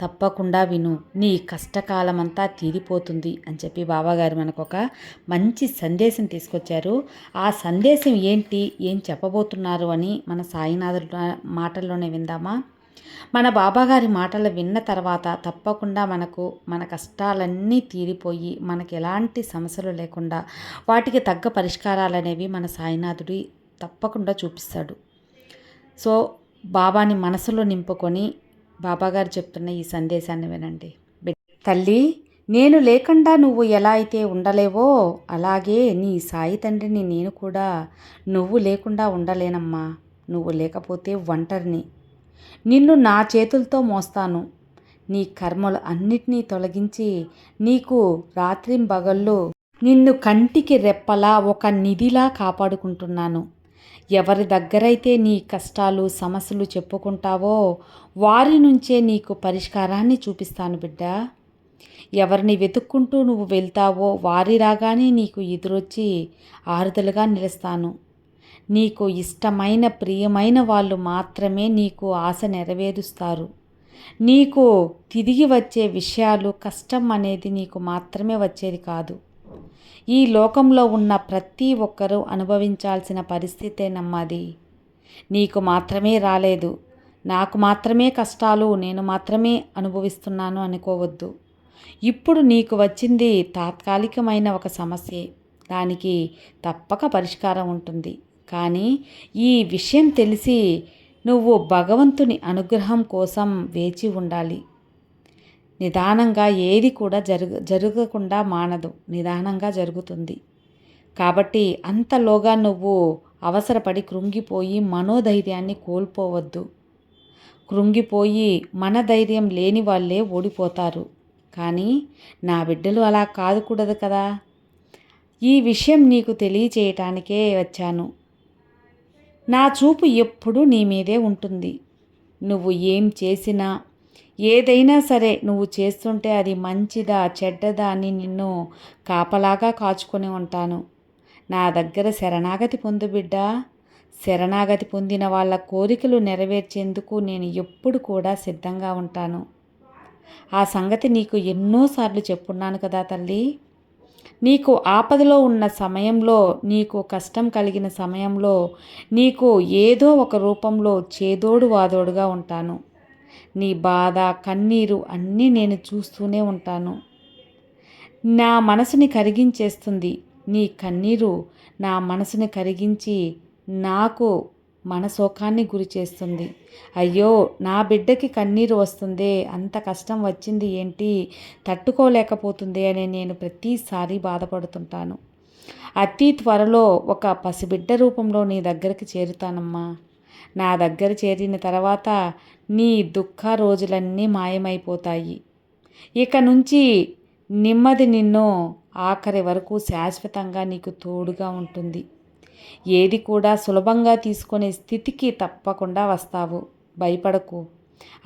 తప్పకుండా విను. నీ కష్టకాలమంతా తీరిపోతుంది అని చెప్పి బాబాగారు మనకు ఒక మంచి సందేశం తీసుకొచ్చారు. ఆ సందేశం ఏంటి? ఏం చెప్పబోతున్నారు అని మన సాయినాథుడు మాటల్లోనే విందామా? మన బాబాగారి మాటలు విన్న తర్వాత తప్పకుండా మనకు మన కష్టాలన్నీ తీరిపోయి మనకి ఎలాంటి సమస్యలు లేకుండా వాటికి తగ్గ పరిష్కారాలు అనేవి మన సాయినాథుడి తప్పకుండా చూపిస్తాడు. సో బాబాని మనసులో నింపుకొని బాబాగారు చెప్తున్న ఈ సందేశాన్ని వినండి. తల్లి నేను లేకుండా నువ్వు ఎలా అయితే ఉండలేవో అలాగే నీ సాయి తండ్రిని నేను కూడా నువ్వు లేకుండా ఉండలేనమ్మా. నువ్వు లేకపోతే ఒంటరిని. నిన్ను నా చేతులతో మోస్తాను. నీ కర్మలు అన్నిటినీ తొలగించి నీకు రాత్రింబగళ్ళు నిన్ను కంటికి రెప్పలా ఒక నిధిలా కాపాడుకుంటున్నాను. ఎవరి దగ్గరైతే నీ కష్టాలు సమస్యలు చెప్పుకుంటావో వారి నుంచే నీకు పరిష్కారాన్ని చూపిస్తాను బిడ్డ. ఎవరిని వెతుక్కుంటూ నువ్వు వెళ్తావో వారి రాగానే నీకు ఎదురొచ్చి ఆరుదలుగా నిలుస్తాను. నీకు ఇష్టమైన ప్రియమైన వాళ్ళు మాత్రమే నీకు ఆశ నెరవేరుస్తారు. నీకు తిరిగి వచ్చే విషయాలు కష్టం అనేది నీకు మాత్రమే వచ్చేది కాదు. ఈ లోకంలో ఉన్న ప్రతి ఒక్కరూ అనుభవించాల్సిన పరిస్థితేనమ్మది నీకు మాత్రమే రాలేదు. నాకు మాత్రమే కష్టాలు నేను మాత్రమే అనుభవిస్తున్నాను అనుకోవద్దు. ఇప్పుడు నీకు వచ్చింది తాత్కాలికమైన ఒక సమస్యే. దానికి తప్పక పరిష్కారం ఉంటుంది. కానీ ఈ విషయం తెలిసి నువ్వు భగవంతుని అనుగ్రహం కోసం వేచి ఉండాలి. నిదానంగా ఏది కూడా జరుగ జరగకుండా మానదు. నిదానంగా జరుగుతుంది. కాబట్టి అంతలోగా నువ్వు అవసరపడి కృంగిపోయి మనోధైర్యాన్ని కోల్పోవద్దు. కృంగిపోయి మన ధైర్యం లేని వాళ్ళే ఓడిపోతారు. కానీ నా బిడ్డలు అలా కాదుకూడదు కదా. ఈ విషయం నీకు తెలియచేయటానికే వచ్చాను. నా చూపు ఎప్పుడూ నీ మీదే ఉంటుంది. నువ్వు ఏం చేసినా ఏదైనా సరే నువ్వు చేస్తుంటే అది మంచిదా చెడ్డదా అని నిన్ను కాపలాగా కాచుకొని ఉంటాను. నా దగ్గర శరణాగతి పొందు బిడ్డ. శరణాగతి పొందిన వాళ్ళ కోరికలు నెరవేర్చేందుకు నేను ఎప్పుడు కూడా సిద్ధంగా ఉంటాను. ఆ సంగతి నీకు ఎన్నోసార్లు చెప్పున్నాను కదా తల్లి. నీకు ఆపదలో ఉన్న సమయంలో నీకు కష్టం కలిగిన సమయంలో నీకు ఏదో ఒక రూపంలో చేదోడు వాదోడుగా ఉంటాను. నీ బాధ కన్నీరు అన్నీ నేను చూస్తూనే ఉంటాను. నా మనసుని కరిగించేస్తుంది. నీ కన్నీరు నా మనసుని కరిగించి నాకు మనసోకాన్ని గురి చేస్తుంది. అయ్యో నా బిడ్డకి కన్నీరు వస్తుందే అంత కష్టం వచ్చింది ఏంటి? తట్టుకోలేకపోతుంది అని నేను ప్రతిసారి బాధపడుతుంటాను. అతి త్వరలో ఒక పసిబిడ్డ రూపంలో నీ దగ్గరికి చేరుతానమ్మా. నా దగ్గర చేరిన తర్వాత నీ దుఃఖ రోజులన్నీ మాయమైపోతాయి. ఇక నుంచి నెమ్మది నిన్ను ఆఖరి వరకు శాశ్వతంగా నీకు తోడుగా ఉంటుంది. ఏది కూడా సులభంగా తీసుకునే స్థితికి తప్పకుండా వస్తావు. భయపడకు.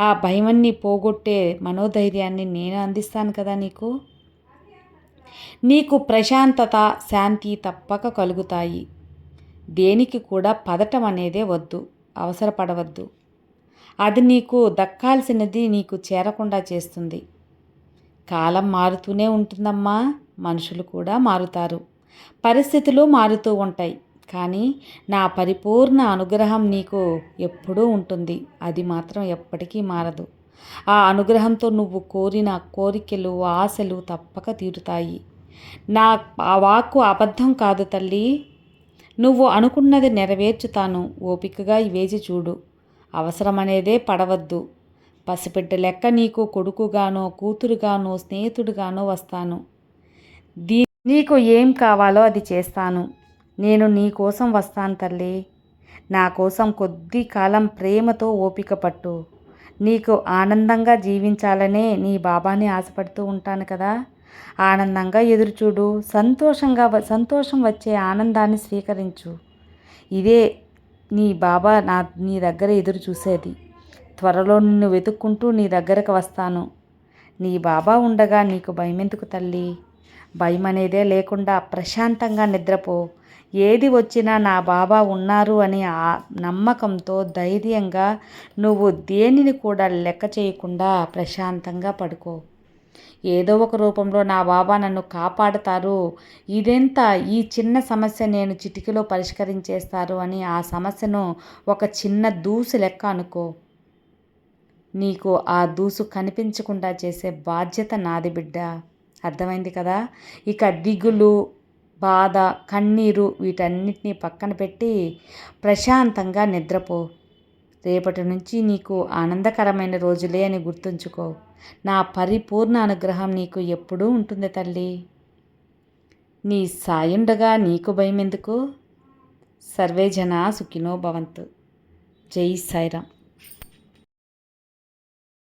ఆ భయమన్ని పోగొట్టే మనోధైర్యాన్ని నేను అందిస్తాను కదా నీకు? నీకు ప్రశాంతత శాంతి తప్పక కలుగుతాయి. దేనికి కూడా పదటం అనేదే వద్దు. అవసరపడవద్దు. అది నీకు దక్కాల్సినది నీకు చేరకుండా చేస్తుంది. కాలం మారుతూనే ఉంటుందమ్మా. మనుషులు కూడా మారుతారు. పరిస్థితులు మారుతూ ఉంటాయి. కానీ నా పరిపూర్ణ అనుగ్రహం నీకు ఎప్పుడూ ఉంటుంది. అది మాత్రం ఎప్పటికీ మారదు. ఆ అనుగ్రహంతో నువ్వు కోరిన కోరికలు ఆశలు తప్పక తీరుతాయి. నా ఆ వాక్కు అబద్ధం కాదు తల్లి. నువ్వు అనుకున్నది నెరవేర్చుతాను. ఓపికగా వేచి చూడు. అవసరమనేదే పడవద్దు. పసిపెట్ట లెక్క నీకు కొడుకుగానో కూతురుగానో స్నేహితుడుగానో వస్తాను. దీ నీకు ఏం కావాలో అది చేస్తాను. నేను నీ కోసం వస్తాను తల్లి. నా కోసం కొద్ది కాలం ప్రేమతో ఓపిక పట్టు. నీకు ఆనందంగా జీవించాలనే నీ బాబాని ఆశపడుతూ ఉంటాను కదా. ఆనందంగా ఎదురుచూడు. సంతోషంగా వ- సంతోషం వచ్చే ఆనందాన్ని స్వీకరించు. ఇదే నీ బాబా నా నీ దగ్గర ఎదురు చూసేది. త్వరలో నిన్ను వెతుక్కుంటూ నీ దగ్గరకు వస్తాను. నీ బాబా ఉండగా నీకు భయమెందుకు తల్లి? భయం అనేదే లేకుండా ప్రశాంతంగా నిద్రపో. ఏది వచ్చినా నా బాబా ఉన్నారు అని ఆ నమ్మకంతో ధైర్యంగా నువ్వు దేనిని కూడా లెక్క చేయకుండా ప్రశాంతంగా పడుకో. ఏదో ఒక రూపంలో నా బాబా నన్ను కాపాడతారు. ఇదెంత? ఈ చిన్న సమస్య నేను చిటికలో పరిష్కరించేస్తారు అని ఆ సమస్యను ఒక చిన్న దూసు లెక్క అనుకో. నీకు ఆ దూసు కనిపించకుండా చేసే బాధ్యత నాది బిడ్డ. అర్థమైంది కదా? ఇక దిగులు బాధ కన్నీరు వీటన్నిటిని పక్కన పెట్టి ప్రశాంతంగా నిద్రపో. రేపటి నుంచి నీకు ఆనందకరమైన రోజులే అని గుర్తుంచుకో. నా పరిపూర్ణ అనుగ్రహం నీకు ఎప్పుడూ ఉంటుంది తల్లి. నీ సాయుండగా నీకు భయం ఎందుకు సర్వేజన సుఖినో భవంతు. జై సాయిరామ్.